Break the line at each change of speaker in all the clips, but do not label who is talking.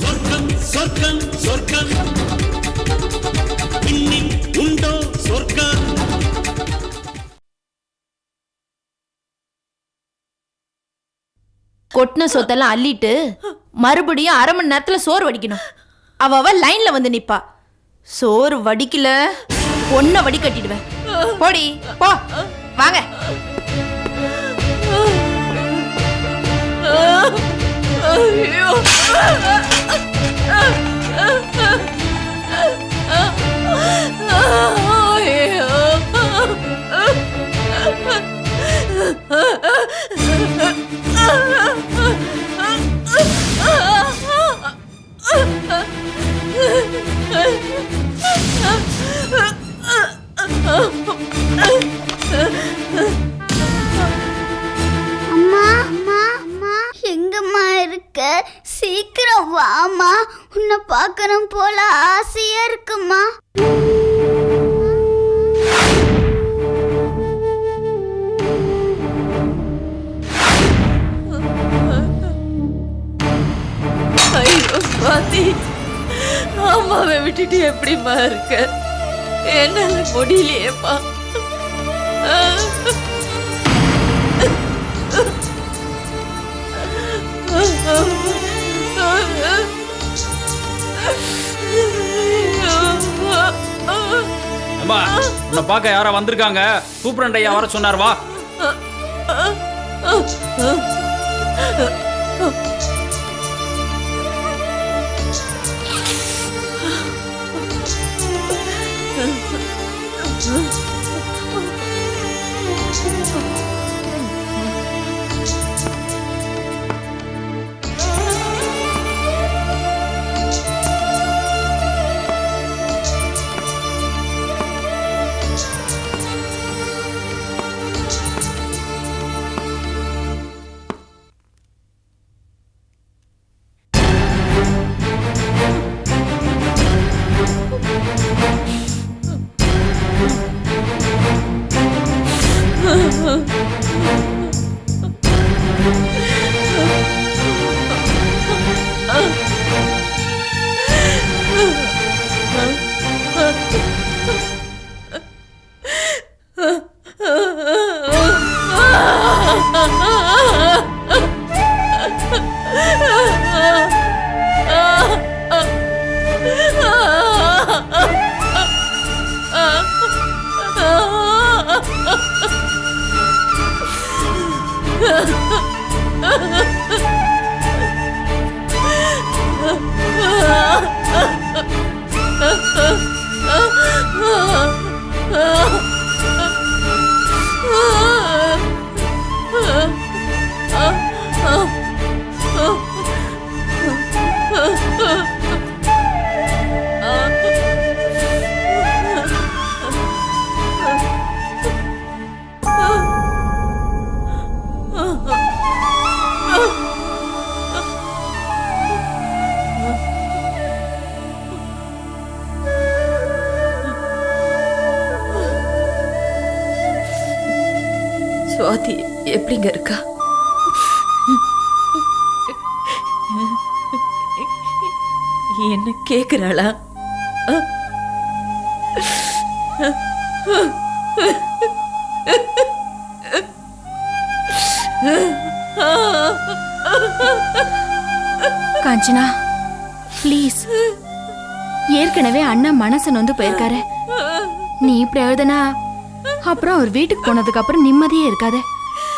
சொர்க்கம் சொர்க்கம் சொர்க்கம். உண்டோ சொர்க்கம்?
கொட்டின சொத்தெல்லாம் அள்ளிட்டு மறுபடியும் அரை மணி நேரத்தில் சோறு வடிக்கணும். அவ அவ லைன்ல வந்து நிப்பா. சோறு வடிக்கல ஒன்ன வடி கட்டிடுவேன் போடி போ. வாங்க
Oh!
அம்மா அம்மா அம்மா. எங்கம்மா இருக்க? சீக்கிரம் வாமா உன்னை பார்க்கணும் போல ஆசையா இருக்குமா
பாத்தி அம்மாவை விட்டுட்டு எப்படிமா இருக்க? என்னால முடியலையேப்பா.
அம்மா உன்னை பார்க்க யாரோ வந்திருக்காங்க. சூப்பரண்ட் ஐயா வர சொன்னார் வா. சுவாதி இங்க இருக்கா? என்ன கேக்குறாளா?
காஞ்சனா ப்ளீஸ் ஏற்கனவே அண்ணா மனசு நொந்து போயிருக்காரு. நீ இப்படி எழுதுனா அப்புறம் அவர் வீட்டுக்கு போனதுக்கு அப்புறம் நிம்மதியே இருக்காது.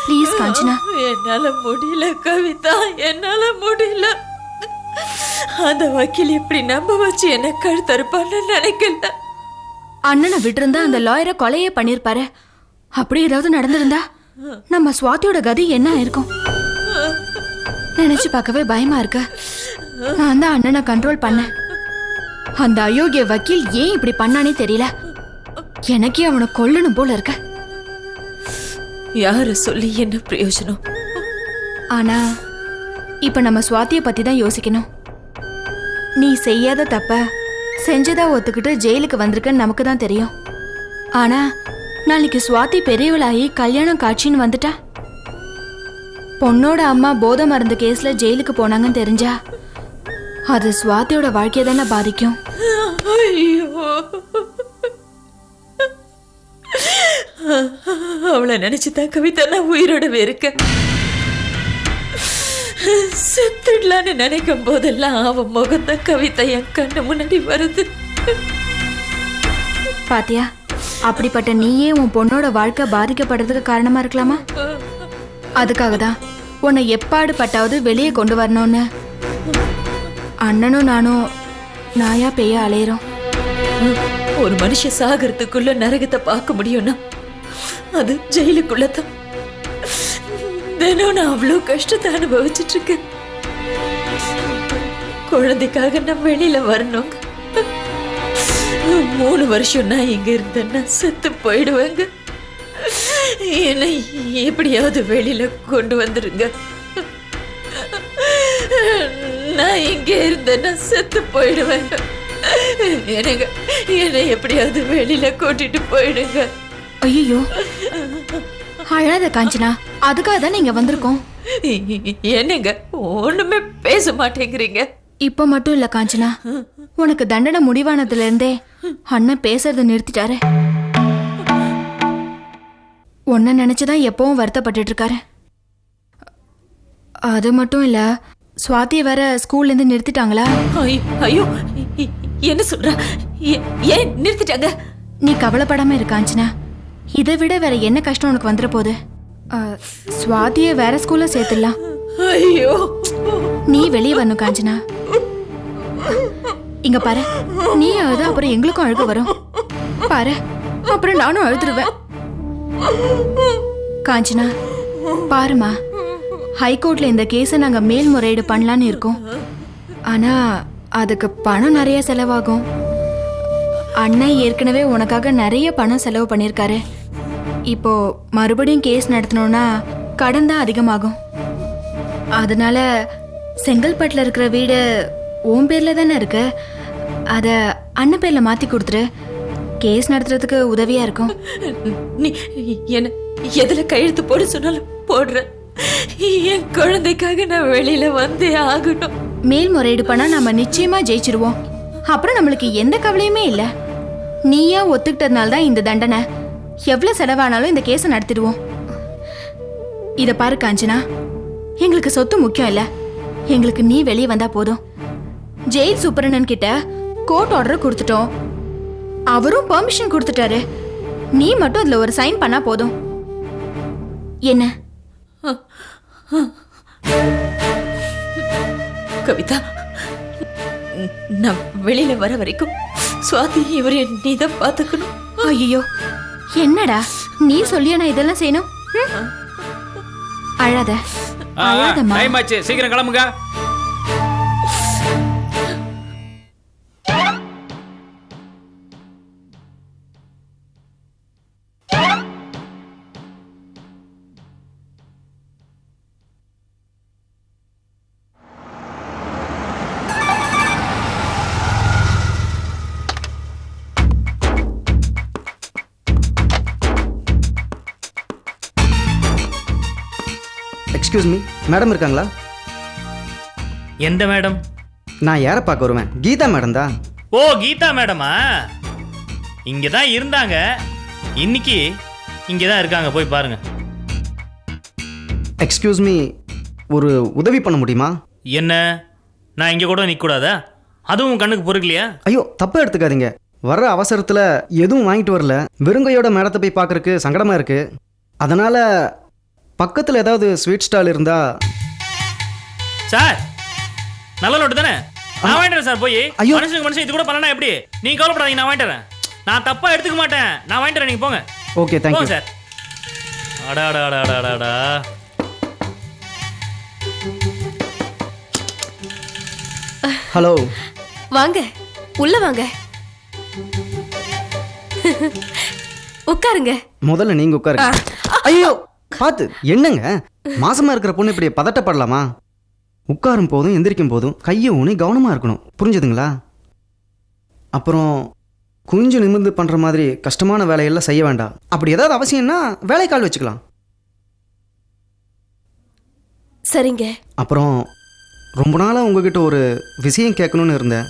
ப்ளீஸ் காஞ்சனா
என்னால முடியல கவிதா. என்னால முடியல. அந்த வக்கீல் இப்படி நம்ப வச்சு என்ன கழுத்தறுப்பான்னு நினைக்கல.
அண்ணனை விட்டிருந்தா அந்த லாயரை கொலையே பண்ணிருப்பாரு. அப்படி ஏதாவது நடந்திருந்தா நம்ம சுவாதியோட கதி என்ன ஆயிருக்கும்? நினைச்சு பார்க்கவே பயமா இருக்கு. நான் தான் அண்ணனை கண்ட்ரோல் பண்ணேன். அந்த அயோக்கிய வக்கீல் ஏன் இப்படி பண்ணானே தெரியல. எனக்கே அவனை கொல்லணும் போல இருக்க.
யார சொல்லி என்ன பிரயோஜனம்?
ஆனா இப்ப நம்ம சுவாதிய பத்தி தான் யோசிக்கணும். நீ செய்யாத தப்ப செஞ்சதா ஒத்துக்கிட்டு ஜெயிலுக்கு வந்திருக்கன்னு நமக்கு தான் தெரியும். ஆனா நாளைக்கு சுவாதி பெரியவளாகி கல்யாணம் காட்சின்னு வந்துட்டா? பொண்ணோட அம்மா போதை மருந்து கேஸ்ல ஜெயிலுக்கு போனாங்கன்னு தெரிஞ்சா அது சுவாதியோட வாழ்க்கையை தானே பாதிக்கும்.
ஐயோ. அவளை நினைச்சுதான் கவிதா நான் உயிரோடவே இருக்கேன் செத்துடலான்னு நினைக்கும் போதெல்லாம் அவன் முகத்த கவிதை என் கண்ணு முன்னாடி வருது.
பாத்தியா அப்படிப்பட்ட நீயே உன் பொண்ணோட வாழ்க்கை பாதிக்கப்படுறதுக்கு காரணமா இருக்கலாமா? அதுக்காக தான் உன்னை எப்பாடு பட்டாவது வெளியே கொண்டு வரணும்னு. அண்ணனும் நானும் நாயா பேய அலையிறோம்.
ஒரு மனுஷன் சாகிறதுக்குள்ள நரகத்தை பார்க்க முடியும்னா அது ஜெயிலுக்குள்ள தான் தினம் நான் அவ்வளோ கஷ்டத்தை அனுபவிச்சுட்டு இருக்கேன் குழந்தைக்காக நான் வெளியில வரணுங்க. மூணு வருஷம் நான் இங்க இருந்தேன்னா செத்து போயிடுவேங்க. என்னை எப்படியாவது வெளியில கொண்டு வந்துருங்க. நான் இங்கே இருந்தேன்னா செத்து போயிடுவேங்க. எனக்கு என்னை எப்படியாவது வெளியில கூட்டிட்டு போயிடுங்க.
ஐயோ அழாத காஞ்சனா அதுக்காக தான் நீங்க வந்திருக்கோம்.
என்னங்க ஒண்ணுமே பேச மாட்டேங்கிறீங்க.
இப்போ மட்டும் இல்ல காஞ்சனா உனக்கு தண்டனை முடிவானதுல இருந்தே அண்ணன் பேசுறத நிறுத்திட்டாரு. உன்னை நினைச்சுதான் எப்பவும் வருத்தப்பட்டுட்டு இருக்காரு அது மட்டும் இல்ல சுவாதியை வேற ஸ்கூல்ல இருந்து நிறுத்திட்டாங்களா
ஐயோ என்ன சொல்ற? ஏன் நிறுத்திட்டாங்க?
நீ கவலைப்படாம இரு காஞ்சனா. இதை விட வேற என்ன கஷ்டம் உனக்கு வந்துட போகுது? சுவாதியை வேற ஸ்கூல்ல சேர்த்துடலாம்.
ஐயோ.
நீ வெளியே வரணும் காஞ்சனா. இங்க பாரு. நீ அழுத அப்புறம் எங்களுக்கும் அழுக வரும். பாரு. அப்புறம் நானும் அழுதுருவேன். காஞ்சனா பாருமா ஹைகோர்ட்ல இந்த கேஸை நாங்க மேல்முறையீடு பண்ணலான்னு இருக்கோம். ஆனா அதுக்கு பணம் நிறைய செலவாகும். அண்ணன் ஏற்கனவே உனக்காக நிறைய பணம் செலவு பண்ணியிருக்காரு. இப்போ மறுபடியும் கேஸ் நடத்தணும்னா கடன் தான் அதிகமாகும். அதனால செங்கல்பட்டில் இருக்கிற வீடு உன் பேர்ல தானே இருக்கு? அதை அண்ணன் பேர்ல மாத்தி கொடுத்துரு. கேஸ் நடத்துறதுக்கு உதவியா இருக்கும்.
நீ என்ன எதுல கையெழுத்து போட சொன்னாலும் போடுறேன் என் குழந்தைக்காக நான் வெளியில வந்தே ஆகணும்.
மேல்முறையீடு பண்ணா நம்ம நிச்சயமா ஜெயிச்சிருவோம். அப்புறம் நம்மளுக்கு எந்த கவலையுமே இல்ல. நீயா ஒத்துக்கிட்டதுனால தான் இந்த தண்டனை. எவ்வளவு செலவானாலும் இந்த கேஸை நடத்திடுவோம். இத பாரு காஞ்சனா. எங்களுக்கு சொத்து முக்கியம் இல்ல. எங்களுக்கு நீ வெளியே வந்தா போதும். ஜெயில் சூப்பரண்ணன் கிட்ட கோர்ட் ஆர்டர் கொடுத்துட்டோம். அவரும் பெர்மிஷன் கொடுத்துட்டாரு. நீ மட்டும் அதுல ஒரு சைன் பண்ணா போதும். என்ன?
கவிதா நான் வெளியில வர வரைக்கும் சுவாதி இவரை நீ தான் பாத்துக்கணும்
ஐயோ என்னடா? நீ சொல்லியா நான் இதெல்லாம் செய்யணும்? அழாத. அழாதம்மா.
டைம் ஆச்சு. சீக்கிரம் கிளம்புங்க.
எக்ஸ்கியூஸ் மீ மேடம் இருக்காங்களா?
எந்த மேடம்
நான் யாரை பார்க்க வருவேன்? கீதா மேடம் தான்.
ஓ கீதா மேடமா இங்கே தான் இருந்தாங்க. இன்னைக்கு இங்கே தான் இருக்காங்க. போய் பாருங்க.
எக்ஸ்கியூஸ் மீ ஒரு உதவி பண்ண முடியுமா?
என்ன? நான் இங்கே கூட நிற்கக்கூடாதா அதுவும் கண்ணுக்கு பொறுக்கலையா?
ஐயோ தப்பாக எடுத்துக்காதீங்க. வர்ற அவசரத்தில் எதுவும் வாங்கிட்டு வரல. வெறுங்கையோட மேடத்தை போய் பார்க்கறக்கு சங்கடமாக இருக்குது அதனால் பக்கத்தில் ஏதாவது ஸ்வீட் ஸ்டால் இருந்தால்
சார் நல்ல நோட்டு தானே? நான் வாங்கிட்டேன் சார் போய்.
ஐயோ.
மனுஷனுக்கு மனுஷன் இது கூட பண்ணலாம் எப்படி? நீங்க கவலைப்படாதீங்க நான் வாங்கிட்டுறேன் நான் தப்பா எடுத்துக்க மாட்டேன். நான் வாங்கிட்டுறேன் நீங்க போங்க.
ஓகே
போங்க
தேங்க்யூ
சார். அடாடா அடாடா அடாடா
ஹலோ
வாங்க உள்ள வாங்க. உட்காருங்க.
முதல்ல நீங்கள் உட்காருங்க. ஐயோ! பார்த்து என்னங்க? மாசமா இருக்கிற பொண்ணு இப்படி பதட்டப்படலாமா? உட்காரும் போதும் எந்திரிக்கும் போதும் கையை ஊனி கவனமாக இருக்கணும். புரிஞ்சுதுங்களா? அப்புறம் குனிஞ்சு நிமிர்ந்து பண்ணுற மாதிரி கஷ்டமான வேலையெல்லாம் செய்ய வேண்டாம். அப்படி ஏதாவது அவசியம்னா வேலைக்கால் வச்சுக்கலாம்.
சரிங்க.
அப்புறம் ரொம்ப நாளாக உங்ககிட்ட ஒரு விஷயம் கேட்கணும்னு இருந்தேன்.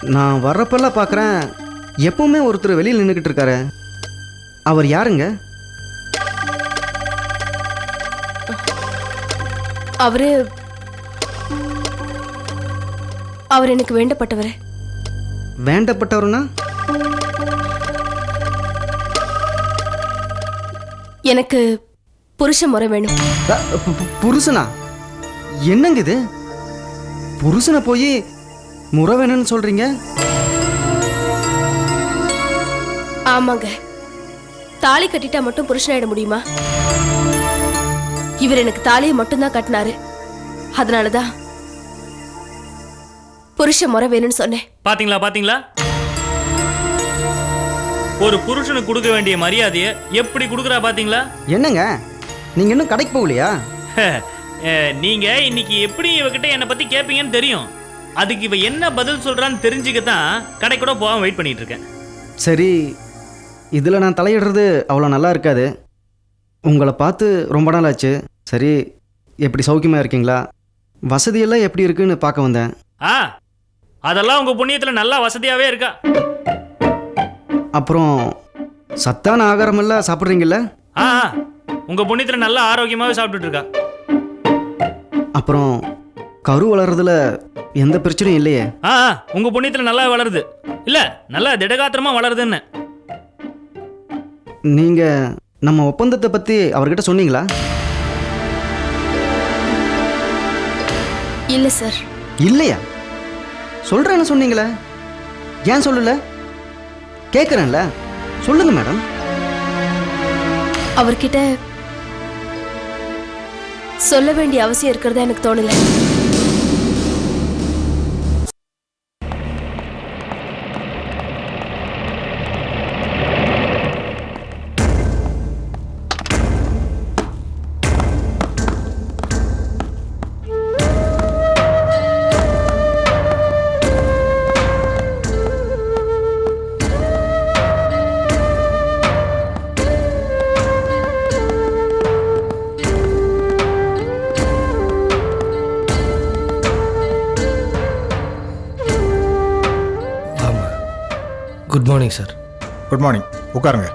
நான் வர்றப்பெல்லாம் பார்க்குறேன் எப்பவுமே ஒருத்தர் வெளியில் நின்றுக்கிட்டு இருக்காரு. அவர் யாருங்க?
அவரு அவர் எனக்கு வேண்டப்பட்டவர்.
வேண்டப்பட்டவர்னா?
எனக்கு புருஷ முறை வேணும்.
அ, பு- பு- புருஷனா? என்னங்க இது? புருஷனை போய் முறை வேணும்னு சொல்கிறீங்க
ஆமாங்க. தாலி கட்டிட்டா மட்டும் புருஷனாயிட முடியுமா? இவர் எனக்கு தாலியை மட்டும்தான் கட்டினாரு. அதனாலதான் புருஷ முறை வேணும்னு சொன்னேன்.
பாத்தீங்களா பாத்தீங்களா? ஒரு புருஷனுக்கு கொடுக்க வேண்டிய மரியாதையை எப்படி கொடுக்குறா பாத்தீங்களா?
என்னங்க? நீங்கள் இன்னும் கடைக்கு போகலையா?
நீங்க இன்னைக்கு எப்படி இவகிட்ட என்னை பத்தி கேட்பீங்கன்னு தெரியும். அதுக்கு இவ என்ன பதில் சொல்றான்னு தெரிஞ்சுக்க தான் கடை கூட போகாம வெயிட் பண்ணிட்டு இருக்கேன்.
சரி இதில் நான் தலையிடுறது அவ்வளோ நல்லா இருக்காது. உங்களை பார்த்து ரொம்ப நாள் ஆச்சு சரி எப்படி சௌக்கியமாக இருக்கீங்களா? வசதியெல்லாம் எப்படி இருக்குன்னு பார்க்க வந்தேன்.
ஆ அதெல்லாம் உங்க புண்ணியத்துல நல்லா வசதியாவே இருக்கா?
அப்புறம் சத்தான ஆகாரமெல்லாம் சாப்பிட்றீங்கள
ஆ ஆ, உங்க புண்ணியத்துல நல்லா ஆரோக்கியமாவே சாப்பிட்டுட்டு இருக்கா?
அப்புறம் கரு வளர்றதுல எந்த பிரச்சனையும் இல்லையே?
ஆ ஆ, உங்க புண்ணியத்துல நல்லா வளருது. இல்ல நல்லா திடகாத்திரமா வளருதுன்னு.
நீங்கள் நம்ம ஒப்பந்தத்தை பற்றி அவர்கிட்ட சொன்னீங்களா?
இல்ல சார்.
இல்லையா? சொல்கிறேன்னு சொன்னீங்களே. ஏன் சொல்லல? கேட்குறேன்ல சொல்லுங்க மேடம்.
அவர்கிட்ட சொல்ல வேண்டிய அவசியம் இருக்கிறதா எனக்கு தோணல.
மார்னிங் சார்
குட் மார்னிங் உட்காருங்க.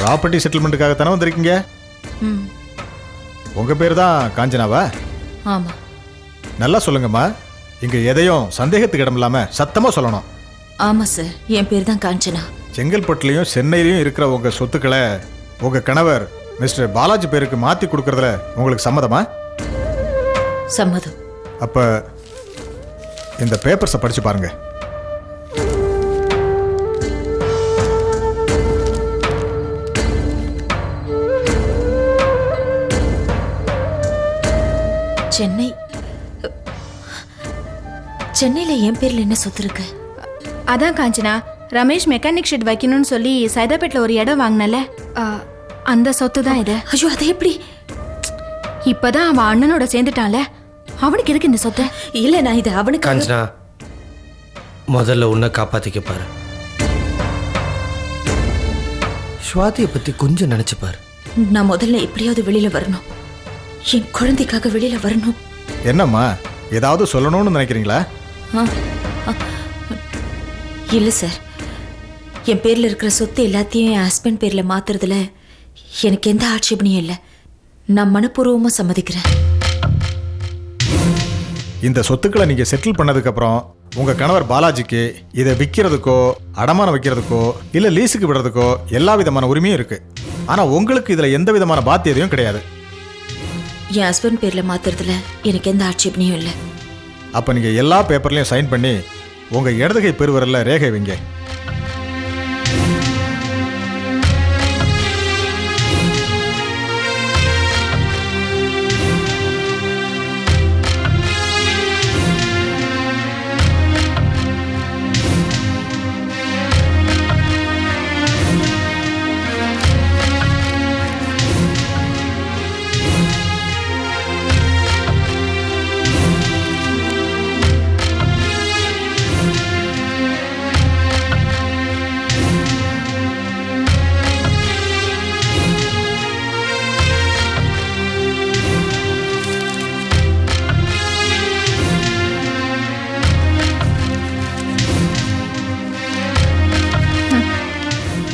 ப்ராப்பர்ட்டி செட்டில்மெண்ட்டுக்காக தானே வந்திருக்கீங்க? உங்க பேர் தான் காஞ்சனாவா?
ஆமா.
நல்லா சொல்லுங்கம்மா. இங்க எதையும் சந்தேகத்துக்கு இடம் இல்லாம சத்தமா சொல்லணும்.
ஆமா சார் என் பேர் தான் காஞ்சனா.
செங்கல்பட்டுலையும் சென்னையிலையும் இருக்கிற உங்க சொத்துக்களை உங்க கணவர் மிஸ்டர் பாலாஜி பேருக்கு மாத்தி கொடுக்கறதுல உங்களுக்கு சம்மதமா?
சம்மதம்.
அப்ப இந்த பேப்பர்ஸை படிச்சு பாருங்க.
சென்னை. சென்னையில என் பேர்ல என்ன சொத்து இருக்கு
அதான் காஞ்சனா ரமேஷ் மெக்கானிக் ஷெட் வைக்கணும்னு சொல்லி சைதாப்பேட்டில் ஒரு இடம் வாங்கினல. அந்த சொத்து தான் இது.
ஐயோ அது எப்படி?
இப்பதான் அவன் அண்ணனோட சேர்ந்துட்டான்ல? அவனுக்கு எதுக்கு இந்த சொத்து?
இல்ல நான் இது அவனுக்கு
காஞ்சனா முதல்ல உன்னை காப்பாத்திக்க பாரு. ஸ்வாதியை பற்றி கொஞ்சம் நினச்சி பாரு.
நான் முதல்ல எப்படியாவது வெளியில வரணும். என் குழந்தைக்காக வெளியில வரணும்.
என்னம்மா? ஏதாவது சொல்லணும்னு நினைக்கிறீங்களா?
ஆ, ஆ. இல்ல சார் என் பேர்ல இருக்கிற சொத்து எல்லாத்தையும் என் ஹஸ்பண்ட் பேர்ல மாத்துறதுல எனக்கு எந்த ஆட்சேபனையும் இல்லை. நான் மனப்பூர்வமா சம்மதிக்கிறேன்.
இந்த சொத்துக்களை நீங்க செட்டில் பண்ணதுக்கு அப்புறம் உங்க கணவர் பாலாஜிக்கு இதை விற்கிறதுக்கோ அடமானம் வைக்கிறதுக்கோ இல்ல லீஸுக்கு விடுறதுக்கோ எல்லா விதமான உரிமையும் இருக்கு. ஆனா உங்களுக்கு இதுல எந்த விதமான பாத்தியதையும் கிடையாது.
என் ஹஸ்பண்ட் பேர்ல மாத்துறதுல எனக்கு எந்த ஆட்சேபனையும் இல்லை.
அப்ப நீங்க எல்லா பேப்பர்லயும் சைன் பண்ணி உங்க இடதுகை பெருவரல்ல ரேகை வைங்க.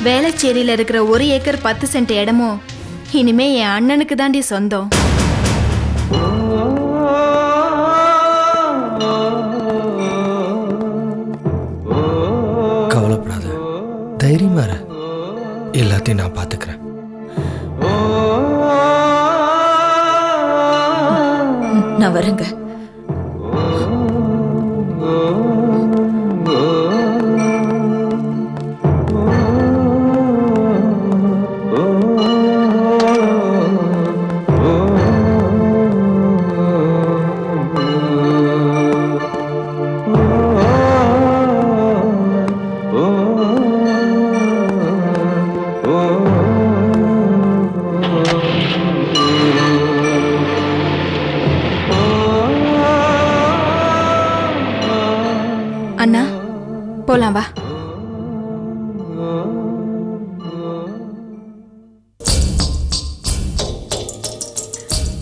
வேளச்சேரியில இருக்கிற ஒரு ஏக்கர் பத்து சென்ட் இடமும் இனிமே என் அண்ணனுக்கு தாண்டி சொந்தம்.
கவலைப்படாத. தைரியமா எல்லாத்தையும் நான் பார்த்துக்கிறேன்
நான் வரேங்க.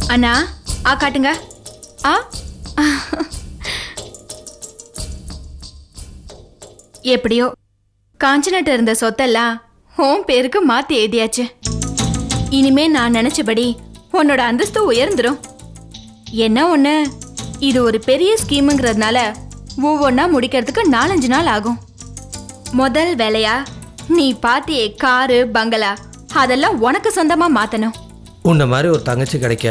அண்ணா ஆ காட்டுங்க. ஆ? எப்படியோ காஞ்சனட்ட இருந்த சொத்தெல்லாம் உன் பேருக்கு மாத்தி எழுதியாச்சு. இனிமே நான் நினைச்சபடி உன்னோட அந்தஸ்து உயர்ந்துரும். என்ன ஒண்ணு? இது ஒரு பெரிய ஸ்கீமுங்கிறதுனால ஒவ்வொன்றா முடிக்கிறதுக்கு நாலஞ்சு நாள் ஆகும். முதல் வேலையா நீ பாத்தியே காரு பங்களா அதெல்லாம் உனக்கு சொந்தமா மாத்தணும்.
உன்னை மாதிரி ஒரு தங்கச்சி கிடைக்க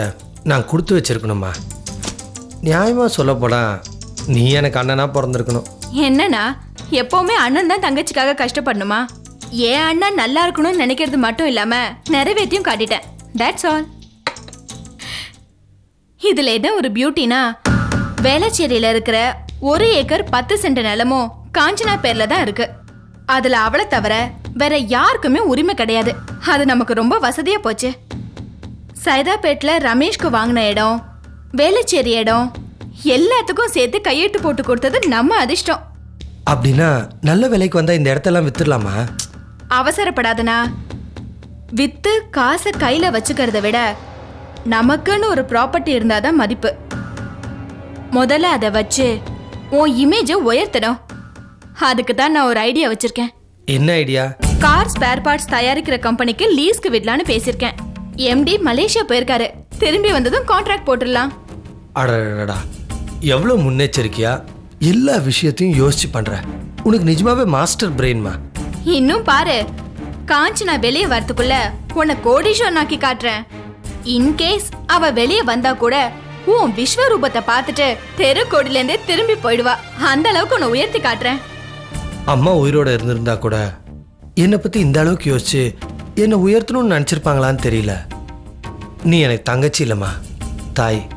நான் கொடுத்து வச்சிருக்கணுமா நியாயமாக சொல்லப்போனா நீ எனக்கு அண்ணனா பிறந்திருக்கணும்.
என்னன்னா எப்பவுமே அண்ணன் தான் தங்கச்சிக்காக கஷ்டப்படணுமா? என் அண்ணன் நல்லா இருக்கணும்னு நினைக்கிறது மட்டும் இல்லாம நிறைவேற்றியும் காட்டிட்டேன். தட்ஸ் ஆல் இதுல என்ன ஒரு பியூட்டினா வேளச்சேரியில இருக்கிற ஒரு ஏக்கர் பத்து சென்ட் நிலமும் காஞ்சனா பேர்ல தான் இருக்கு. அதுல அவளை தவிர வேற யாருக்குமே உரிமை கிடையாது. அது நமக்கு ரொம்ப வசதியா போச்சு. சைதாப்பேட்ல ரமேஷ்க்கு வாங்கின இடம் வேளச்சேரி இடம் எல்லாத்துக்கும் சேர்த்து கையெழுத்து போட்டு கொடுத்தது நம்ம அதிர்ஷ்டம்.
அப்படின்னா நல்ல விலைக்கு வந்தால் இந்த இடத்தெல்லாம் வித்துடலாமா?
அவசரப்படாதனா. வித்து காசை கையில வச்சுக்கிறத விட நமக்குன்னு ஒரு ப்ராப்பர்ட்டி இருந்தாதான் மதிப்பு. முதல்ல அதை வச்சு உன் இமேஜை உயர்த்தணும். அதுக்கு தான் நான் ஒரு ஐடியா வச்சிருக்கேன்.
என்ன ஐடியா
கார் ஸ்பேர் பார்ட்ஸ் தயாரிக்கிற கம்பெனிக்கு லீஸ்க்கு விடலான்னு பேசியிருக்கேன். எம்டி மலேசியா போயிருக்காரு. திரும்பி வந்ததும் கான்ட்ராக்ட் போட்டுடலாம்.
அடடடா எவ்வளோ முன்னெச்சரிக்கையா? எல்லா விஷயத்தையும் யோசிச்சு பண்ற. உனக்கு நிஜமாவே மாஸ்டர் பிரெயின்மா
இன்னும் பாரு. காஞ்சனா வெளியே வரதுக்குள்ள உன்னை கோடீஸ்வரனாக்கி காட்டுறேன். இன்கேஸ் அவ வெளியே வந்தா கூட உன் விஸ்வரூபத்தை பார்த்துட்டு தெருக்கோடில இருந்தே திரும்பி போயிடுவா. அந்த அளவுக்கு உன்னை உயர்த்தி காட்டுறேன்.
அம்மா உயிரோட இருந்திருந்தா கூட என்னை பற்றி இந்த அளவுக்கு யோசிச்சு என்னை உயர்த்தணும்னு நினச்சிருப்பாங்களான்னு தெரியல. நீ எனக்கு தங்கச்சி இல்லைம்மா. தாய்.